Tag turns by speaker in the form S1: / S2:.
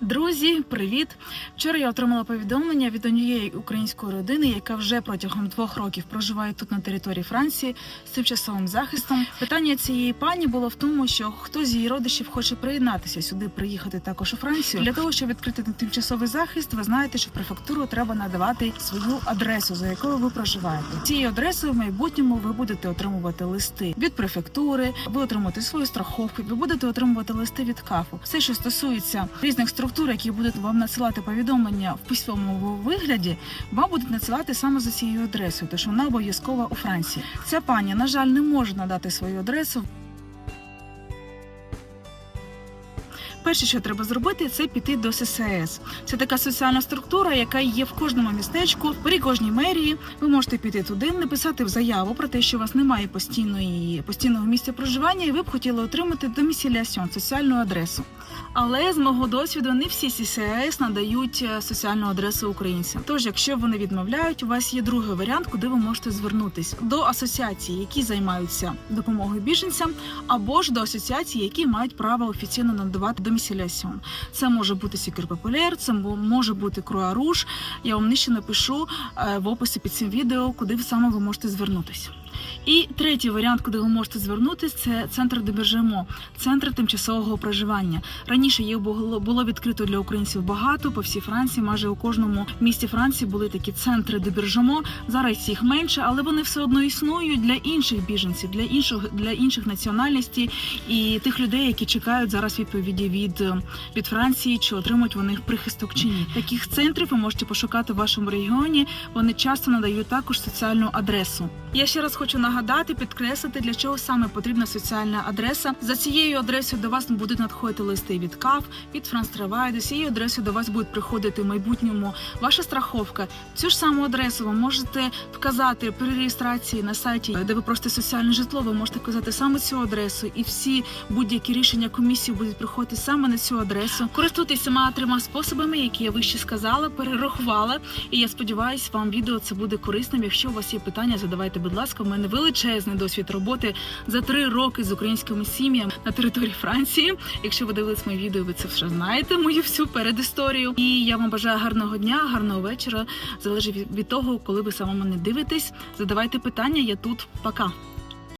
S1: Друзі, привіт! Вчора я отримала повідомлення від однієї української родини, яка вже протягом двох років проживає тут на території Франції з тимчасовим захистом. Питання цієї пані було в тому, що хтось з її родичів хоче приєднатися сюди, приїхати також у Францію. Для того щоб відкрити тимчасовий захист, ви знаєте, що в префектуру треба надавати свою адресу, за якою ви проживаєте. Цією адресою в майбутньому ви будете отримувати листи від префектури, ви отримаєте свою страховку, ви будете отримувати листи від КАФу. Все, що стосується різних структур, які будуть вам надсилати повідомлення в письмовому вигляді, вам будуть надсилати саме за цією адресою, тож вона обов'язкова у Франції. Ця пані, на жаль, не може надати свою адресу. Перше, що треба зробити, це піти до ССС. Це така соціальна структура, яка є в кожному містечку, при кожній мерії. Ви можете піти туди, написати в заяву про те, що у вас немає постійної постійного місця проживання, і ви б хотіли отримати домісілясьон, соціальну адресу. Але з мого досвіду не всі ССС надають е, соціальну адресу українцям. Тож, якщо вони відмовляють, у вас є другий варіант, куди ви можете звернутись до асоціацій, які займаються допомогою біженцям, або ж до асоціацій, які мають право офіційно надавати домісілясьон. Це може бути Сікер Популяр, це мо- може бути круаруш. Я вам нижче напишу е, в описі під цим відео, куди саме ви можете звернутися. І третій варіант, куди ви можете звернутися, це центр Дебержемо, центр тимчасового проживання. Раніше їх було, відкрито для українців багато по всій Франції. Майже у кожному місті Франції були такі центри Дебержемо. Зараз їх менше, але вони все одно існують для інших біженців, для інших для інших національностей і тих людей, які чекають зараз відповіді від, від Франції, чи отримують вони прихисток чи ні. Таких центрів ви можете пошукати в вашому регіоні. Вони часто надають також соціальну адресу. Я ще раз хочу нагадати, підкреслити, для чого саме потрібна соціальна адреса. За цією адресою до вас будуть надходити листи від КАФ, від Франс Травай. За цією адресою до вас будуть приходити в майбутньому ваша страховка. Цю ж саму адресу ви можете вказати при реєстрації на сайті, де ви просто соціальне житло. Ви можете вказати саме цю адресу, і всі будь-які рішення комісії будуть приходити саме на цю адресу. Користуйтесь трьома способами, які я вище сказала, перерахувала. І я сподіваюся, вам відео це буде корисним. Якщо у вас є питання, задавайте, будь ласка. в мене величезний досвід роботи за три роки з українськими сім'ями на території Франції. Якщо ви дивились моє відео, ви це вже знаєте. Мою всю передісторію. І я вам бажаю гарного дня, гарного вечора. Залежить від того, коли ви саме мене дивитесь. Задавайте питання. Я тут. Пока.